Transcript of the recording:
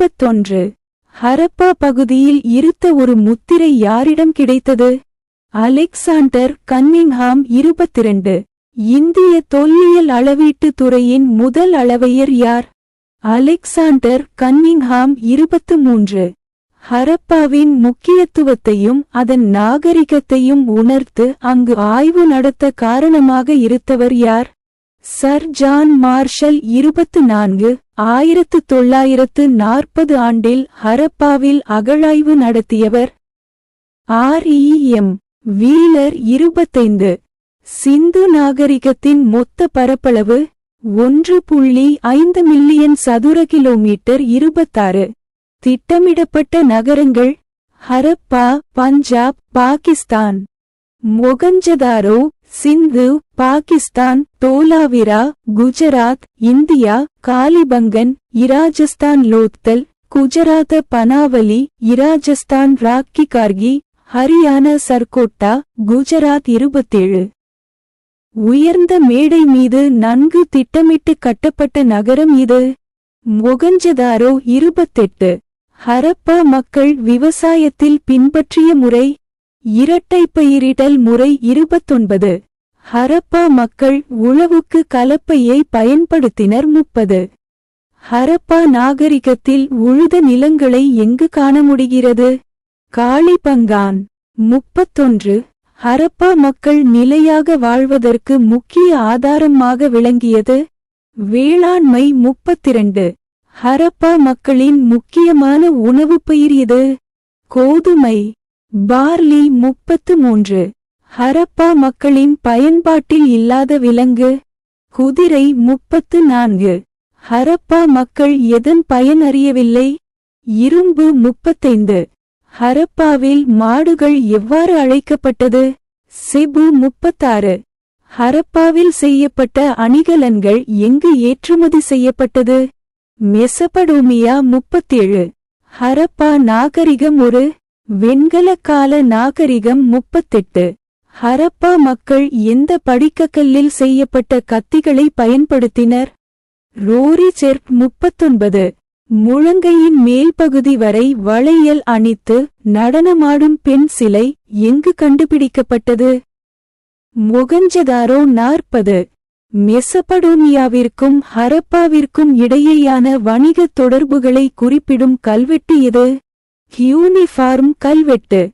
முப்பத்தொன்று ஹரப்பா பகுதியில் இருத்த ஒரு முத்திரை யாரிடம் கிடைத்தது? அலெக்சாண்டர் கன்னிங்ஹாம் இருபத்திரண்டு. இந்திய தொல்லியல் அளவீட்டு துறையின் முதல் அளவையர் யார்? அலெக்சாண்டர் கன்னிங்ஹாம் இருபத்து மூன்று ஹரப்பாவின் முக்கியத்துவத்தையும் அதன் நாகரிகத்தையும் உணர்த்து அங்கு ஆய்வு நடத்த காரணமாக இருந்தவர் யார்? சர் ஜான் மார்ஷல் இருபத்து நான்கு ஆயிரத்து தொள்ளாயிரத்து நாற்பது ஆண்டில் ஹரப்பாவில் அகழாய்வு நடத்தியவர். ஆர் எம் வீலர் இருபத்தைந்து சிந்து நாகரிகத்தின் மொத்த பரப்பளவு ஒன்று புள்ளி ஐந்து மில்லியன் சதுர கிலோமீட்டர் இருபத்தாறு. திட்டமிடப்பட்ட நகரங்கள் ஹரப்பா பஞ்சாப் பாகிஸ்தான். மொகஞ்சதாரோ சிந்து பாகிஸ்தான் தோலாவிரா குஜராத் இந்தியா காலிபங்கன் இராஜஸ்தான் லோத்தல் குஜராத் பனாவலி இராஜஸ்தான் ராக்கி கார்கி ஹரியானா சர்கோட்டா குஜராத் இருபத்தேழு. உயர்ந்த மேடை மீது நன்கு திட்டமிட்டு கட்டப்பட்ட நகரம் இது. மொகஞ்சதாரோ இருபத்தெட்டு. ஹரப்பா மக்கள் விவசாயத்தில் பின்பற்றிய முறை. இரட்டை பயிரிடல் முறை இருபத்தொன்பது. ஹரப்பா மக்கள் உழவுக்கு கலப்பையை பயன்படுத்தினர் முப்பது. ஹரப்பா நாகரிகத்தில் உழுத நிலங்களை எங்கு காண முடிகிறது? காளிபங்கான் முப்பத்தொன்று. ஹரப்பா மக்கள் நிலையாக வாழ்வதற்கு முக்கிய ஆதாரமாக விளங்கியது. வேளாண்மை முப்பத்திரண்டு. ஹரப்பா மக்களின் முக்கியமான உணவுப் பயிர் எது கோதுமை. பார்லி முப்பத்து மூன்று. ஹரப்பா மக்களின் பயன்பாட்டில் இல்லாத விலங்கு. குதிரை முப்பத்து நான்கு. ஹரப்பா மக்கள் எதன் பயன் அறியவில்லை? இரும்பு முப்பத்தைந்து. ஹரப்பாவில் மாடுகள் எவ்வாறு அழைக்கப்பட்டது? செபு முப்பத்தாறு. ஹரப்பாவில் செய்யப்பட்ட அணிகலன்கள் எங்கு ஏற்றுமதி செய்யப்பட்டது? மெசபடோமியா முப்பத்தேழு. ஹரப்பா நாகரிகம் ஒரு வெண்கலக்கால நாகரிகம் முப்பத்தெட்டு. ஹரப்பா மக்கள் எந்த படிக்கக்கல்லில் செய்யப்பட்ட கத்திகளை பயன்படுத்தினர்? ரோரி செர்ப் முப்பத்தொன்பது. முழங்கையின் மேல் பகுதி வரை வளையல் அணித்து நடனமாடும் பெண் சிலை எங்கு கண்டுபிடிக்கப்பட்டது? மொகஞ்சதாரோ நாற்பது. மெசபடோமியாவிற்கும் ஹரப்பாவிற்கும் இடையேயான வணிகத் தொடர்புகளை குறிப்பிடும் கல்வெட்டு எது? யூனிஃபார்ம் கல்வெட்டு.